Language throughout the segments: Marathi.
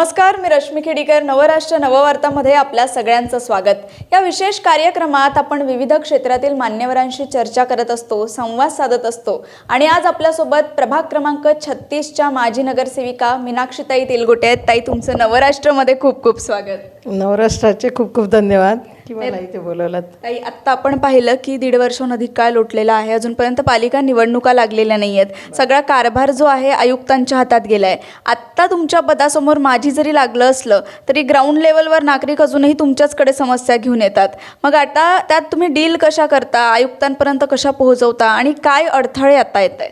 नमस्कार मी रश्मी खेडीकर. नवराष्ट्र नववार्तामध्ये आपल्या सगळ्यांचं स्वागत. या विशेष कार्यक्रमात आपण विविध क्षेत्रातील मान्यवरांशी चर्चा करत असतो संवाद साधत असतो. आणि आज आपल्यासोबत प्रभाग क्रमांक छत्तीसच्या माजी नगरसेविका मीनाक्षीताई तेलगोटे आहेत. ताई तुमचं नवराष्ट्रमध्ये खूप खूप स्वागत. नवराष्ट्राचे खूप खूप धन्यवाद. की मला इथे ताई आत्ता आपण पाहिलं की दीड वर्षाहून अधिक काळ लोटलेला आहे. अजूनपर्यंत पालिका निवडणुका लागलेल्या नाही आहेत सगळा कारभार जो आहे आयुक्तांच्या हातात गेला आहे आत्ता तुमच्या पदासमोर माझी जरी लागलं असलं तरी ग्राउंड लेवलवर नागरिक अजूनही तुमच्याचकडे समस्या घेऊन येतात. मग आता त्यात तुम्ही डील कशा करता? आयुक्तांपर्यंत कशा पोहोचवता? आणि काय अडथळे आता येत आहेत?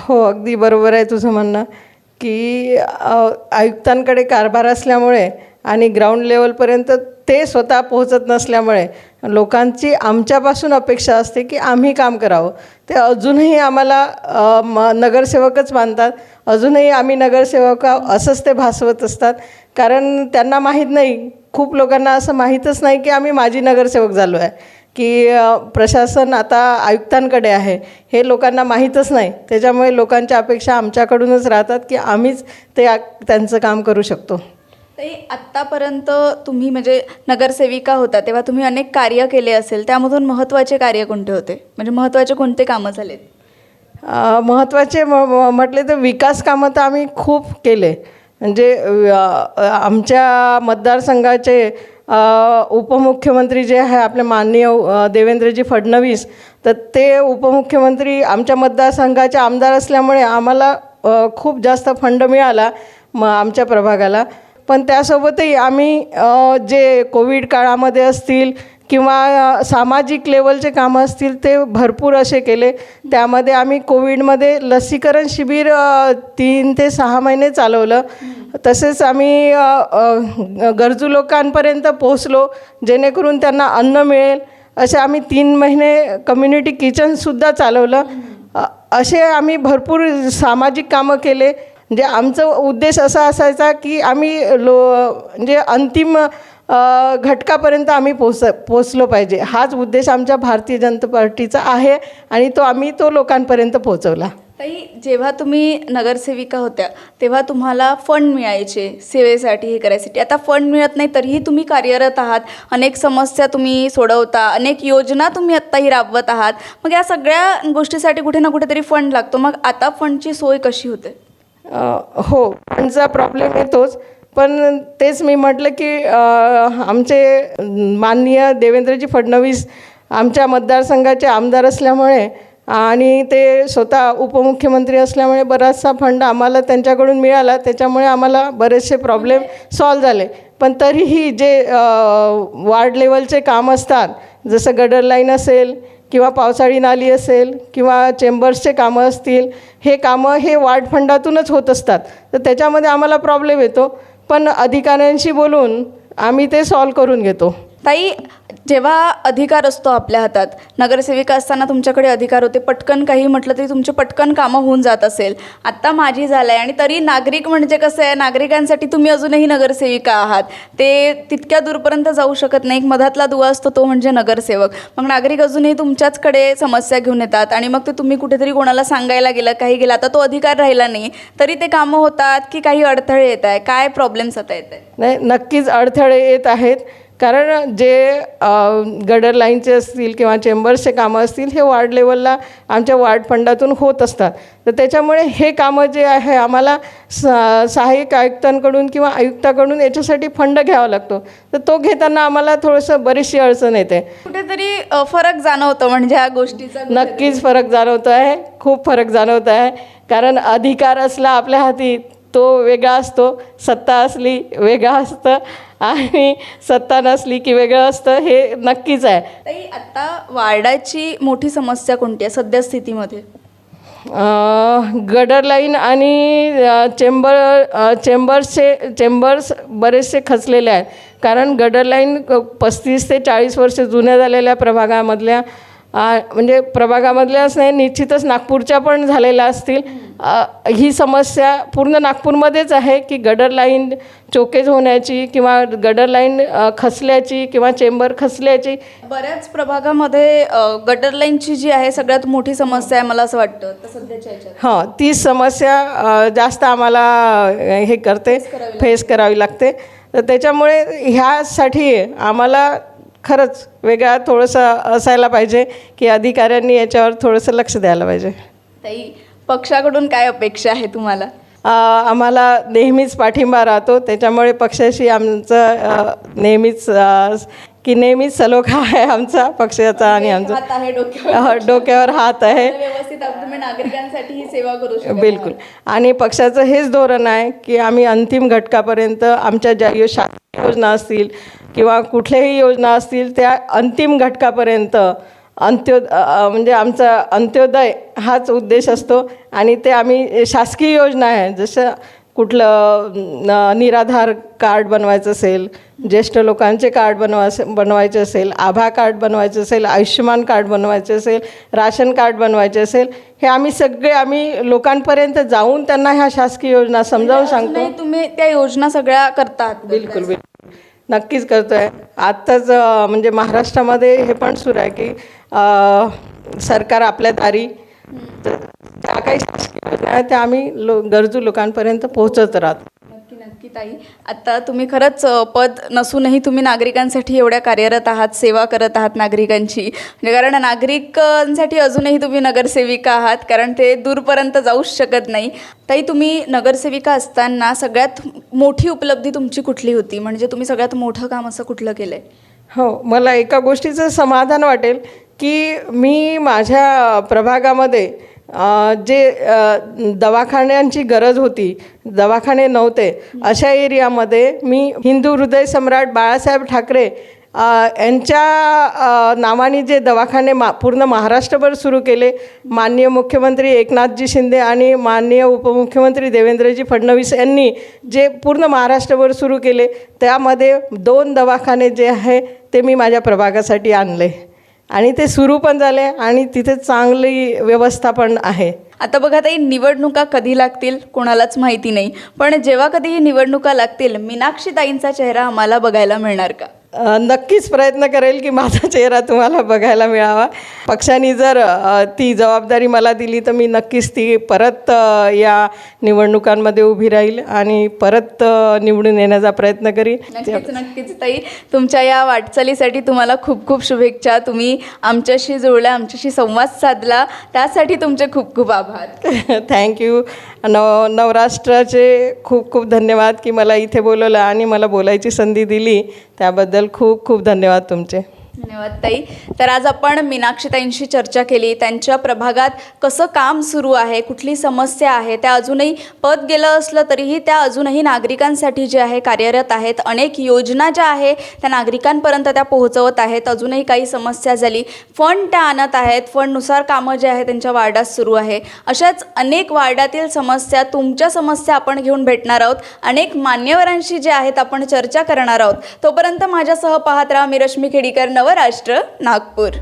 हो अगदी बरोबर आहे तुझं म्हणणं की आयुक्तांकडे कारभार असल्यामुळे आणि ग्राउंड लेवलपर्यंत ते स्वतः पोहोचत नसल्यामुळे लोकांची आमच्यापासून अपेक्षा असते की आम्ही काम करावं. ते अजूनही आम्हाला म नगरसेवकच मानतात. अजूनही आम्ही नगरसेवक असंच ते भासवत असतात. कारण त्यांना माहीत नाही खूप लोकांना असं माहीतच नाही की आम्ही माजी नगरसेवक झालो आहे की प्रशासन आता आयुक्तांकडे आहे. हे लोकांना माहीतच नाही. त्याच्यामुळे लोकांच्या अपेक्षा आमच्याकडूनच राहतात की आम्हीच ते त्यांचं काम करू शकतो. ते आत्तापर्यंत तुम्ही म्हणजे नगरसेविका होता तेव्हा तुम्ही अनेक कार्य केले असेल त्यामधून महत्त्वाचे कार्य कोणते होते? म्हणजे महत्त्वाचे कोणते कामं झालेत? महत्त्वाचे म म्हटले तर विकास कामं तर आम्ही खूप केले. म्हणजे आमच्या मतदारसंघाचे उपमुख्यमंत्री जे आहे आपले माननीय देवेंद्रजी फडणवीस तर ते उपमुख्यमंत्री आमच्या मतदारसंघाचे आमदार असल्यामुळे आम्हाला खूप जास्त फंड मिळाला म आमच्या प्रभागाला. पण त्यासोबतही आम्ही जे कोविड काळामध्ये असतील किंवा सामाजिक लेवलचे कामं असतील ते भरपूर असे केले. त्यामध्ये आम्ही कोविडमध्ये लसीकरण शिबिर तीन ते सहा महिने चालवलं. तसेच आम्ही गरजू लोकांपर्यंत पोहोचलो जेणेकरून त्यांना अन्न मिळेल. असे आम्ही तीन महिने कम्युनिटी किचनसुद्धा चालवलं. असे आम्ही भरपूर सामाजिक कामं केले. म्हणजे आमचं उद्देश असा असायचा की आम्ही लो म्हणजे अंतिम घटकापर्यंत आम्ही पोच पोचलो पाहिजे. हाच उद्देश आमच्या भारतीय जनता पार्टीचा आहे आणि तो आम्ही तो लोकांपर्यंत पोचवला ताई जेव्हा तुम्ही नगरसेविका होत्या तेव्हा तुम्हाला फंड मिळायचे सेवेसाठी हे करायसाठी. आता फंड मिळत नाही तरीही तुम्ही कार्यरत आहात. अनेक समस्या तुम्ही सोडवता अनेक योजना तुम्ही आत्ताही राबवत आहात. मग या सगळ्या गोष्टीसाठी कुठे ना कुठेतरी फंड लागतो. मग आता फंडची सोय कशी होते? हो त्यांचा प्रॉब्लेम येतोच. पण तेच मी म्हटलं की आमचे माननीय देवेंद्रजी फडणवीस आमच्या मतदारसंघाचे आमदार असल्यामुळे आणि ते स्वतः उपमुख्यमंत्री असल्यामुळे बराचसा फंड आम्हाला त्यांच्याकडून मिळाला. त्याच्यामुळे आम्हाला बरेचसे प्रॉब्लेम सॉल्व झाले. पण तरीही जे वार्ड लेवलचे काम असतात जसं गडर लाईन असेल किंवा पावसाळी नाली असेल किंवा चेंबर्सचे कामं असतील हे कामं हे वार्ड फंडातूनच होत असतात. तर त्याच्यामध्ये आम्हाला प्रॉब्लेम येतो. पण अधिकाऱ्यांशी बोलून आम्ही ते सॉल्व करून घेतो. ताई जेव्हा अधिकार असतो आपल्या हातात नगरसेविका असताना तुमच्याकडे अधिकार होते पटकन काही म्हटलं तरी तुमचे पटकन कामं होऊन जात असेल. आत्ता माझी झालं आहे आणि तरी नागरिक म्हणजे कसं आहे नागरिकांसाठी तुम्ही अजूनही नगरसेविका आहात. ते तितक्या दूरपर्यंत जाऊ शकत नाही. एक मधातला दुवा असतो तो म्हणजे नगरसेवक. मग नागरिक अजूनही तुमच्याचकडे समस्या घेऊन येतात आणि मग ते तुम्ही कुठेतरी कोणाला सांगायला गेलं काही गेलं आता तो अधिकार राहिला नाही तरी ते कामं होतात की काही अडथळे येत आहे काय प्रॉब्लेम्स आता येत आहे नाही नक्कीच अडथळे येत आहेत. कारण जे गडर लाईनचे असतील किंवा चेंबर्सचे कामं असतील हे वार्ड लेवलला आमच्या वार्ड फंडातून होत असतात. तर त्याच्यामुळे हे कामं जे आहे आम्हाला स सहाय्यक आयुक्तांकडून किंवा आयुक्ताकडून याच्यासाठी फंड घ्यावा लागतो. तर तो घेताना आम्हाला थोडंसं बरीचशी अडचण येते. कुठेतरी फरक जाणवतो म्हणजे ह्या गोष्टीचा नक्कीच फरक जाणवतो आहे. खूप फरक जाणवत आहे. कारण अधिकार असला आपल्या हाती तो वेगळा असतो सत्ता असली वेगळा असतं आणि सत्ता नसली की वेगळं असतं हे नक्कीच आहे. ताई आता वार्डाची मोठी समस्या कोणती आहे सध्या स्थितीमध्ये गडर लाईन आणि चेंबर चेंबर्सचे चेंबर्स बरेचसे खचलेले आहेत. कारण गडर लाईन क- पस्तीस ते चाळीस वर्ष जुन्या झालेल्या प्रभागामधल्या म्हणजे प्रभागामधल्याच नाही निश्चितच नागपूरच्या पण झालेल्या असतील. ही समस्या पूर्ण नागपूरमध्येच आहे की गडर लाईन चोकेज होण्याची किंवा गडर लाईन अ, खचल्याची किंवा चेंबर खचल्याची बऱ्याच प्रभागामध्ये अ, गटर लाईनची जी आहे सगळ्यात मोठी समस्या आहे मला असं वाटतं. सध्याच्या हां ती समस्या जास्त आम्हाला हे करते फेस करावी लागते. तर त्याच्यामुळे ह्यासाठी आम्हाला खरंच वेगळा थोडंसं असायला पाहिजे की अधिकाऱ्यांनी याच्यावर थोडंसं लक्ष द्यायला पाहिजे. ताई पक्षाकडून काय अपेक्षा आहे तुम्हाला? आम्हाला नेहमीच पाठिंबा राहतो. त्याच्यामुळे पक्षाशी आमचं नेहमीच की नेहमीच सलोखा आहे आमचा पक्षाचा आणि आमचा. आहे डोक्यावर. हात आहे. नागरिकांसाठी ही सेवा करू बिलकुल. आणि पक्षाचं हेच धोरण आहे की आम्ही अंतिम घटकापर्यंत आमच्या ज्या यो- शासकीय योजना असतील किंवा कुठल्याही योजना असतील त्या अंतिम घटकापर्यंत अंत्यो म्हणजे आमचा अंत्योदय हाच उद्देश असतो. आणि ते आम्ही शासकीय योजना आहे. जसं कुठलं निराधार कार्ड बनवायचं असेल ज्येष्ठ लोकांचे कार्ड बनवा बनवायचे असेल आभा कार्ड बनवायचं असेल आयुष्यमान कार्ड बनवायचे असेल राशन कार्ड बनवायचे असेल हे आम्ही सगळे आम्ही लोकांपर्यंत जाऊन त्यांना ह्या शासकीय योजना समजावून सांगतो. नाही तुम्ही त्या योजना सगळ्या करतात. बिलकुल बिलकुल. नक्कीच करतो आहे आत्ताच म्हणजे महाराष्ट्रामध्ये हे पण सुरू आहे की सरकार आपल्या दारी तर ज्या काही शासकीय योजना आहेत त्या आम्ही लो गरजू लोकांपर्यंत पोहोचत राहतो. नक्की नक्की ताई. आत्ता तुम्ही खरंच पद नसूनही तुम्ही नागरिकांसाठी एवढ्या कार्यरत आहात सेवा करत आहात नागरिकांची. म्हणजे कारण नागरिकांसाठी अजूनही तुम्ही नगरसेविका आहात कारण ते दूरपर्यंत जाऊच शकत नाही. ताई तुम्ही नगरसेविका असताना सगळ्यात मोठी उपलब्धी तुमची कुठली होती? म्हणजे तुम्ही सगळ्यात मोठं काम असं कुठलं केलं आहे हो मला एका गोष्टीचं समाधान वाटेल की मी माझ्या प्रभागामध्ये जे दवाखान्यांची गरज होती दवाखाने नव्हते अशा एरियामध्ये मी हिंदू हृदय सम्राट बाळासाहेब ठाकरे यांच्या नावाने जे दवाखाने मा पूर्ण महाराष्ट्रभर सुरू केले माननीय मुख्यमंत्री एकनाथजी शिंदे आणि माननीय उपमुख्यमंत्री देवेंद्रजी फडणवीस यांनी जे पूर्ण महाराष्ट्रभर सुरू केले त्यामध्ये दोन दवाखाने जे आहे ते मी माझ्या प्रभागासाठी आणले. आणि ते सुरू पण झाले आणि तिथे चांगली व्यवस्था पण आहे. आता बघा ताई निवडणुका कधी लागतील कोणालाच माहिती नाही पण जेव्हा कधी ही निवडणुका लागतील मीनाक्षी ताईंचा चेहरा आम्हाला बघायला मिळणार का? नक्कीच प्रयत्न करेल की माझा चेहरा तुम्हाला बघायला मिळावा. पक्षाने जर ती जबाबदारी मला दिली तर मी नक्कीच ती परत या निवडणुकांमध्ये उभी राहील आणि परत निवडून येण्याचा प्रयत्न करीन नक्कीच नक्कीच ताई. तुमच्या या वाटचालीसाठी तुम्हाला खूप खूप शुभेच्छा. तुम्ही आमच्याशी जुळल्या आमच्याशी संवाद साधला. त्यासाठी तुमचे खूप खूप आभार. थँक्यू नव नवराष्ट्राचे खूप खूप धन्यवाद की मला इथे बोलवलं आणि मला बोलायची संधी दिली. त्याबद्दल खूप खूप धन्यवाद तुमचे. धन्यवाद ताई. तर आज आपण मीनाक्षीताईंशी चर्चा केली. त्यांच्या प्रभागात कसं काम सुरू आहे कुठली समस्या आहे त्या अजूनही पद गेलं असलं तरीही त्या अजूनही नागरिकांसाठी जे आहे कार्यरत आहेत अनेक योजना ज्या आहे त्या नागरिकांपर्यंत त्या पोहोचवत आहेत. अजूनही काही समस्या झाली. फंड त्या आणत आहेत. फंडनुसार कामं जे आहे त्यांच्या वार्डात सुरू आहे. अशाच अनेक वार्डातील समस्या तुमच्या समस्या आपण घेऊन भेटणार आहोत. अनेक मान्यवरांशी जे आहेत आपण चर्चा करणार आहोत. तोपर्यंत माझ्यासह पाहत राहा मी रश्मी खेडीकर. नवराष्ट्र नागपूर.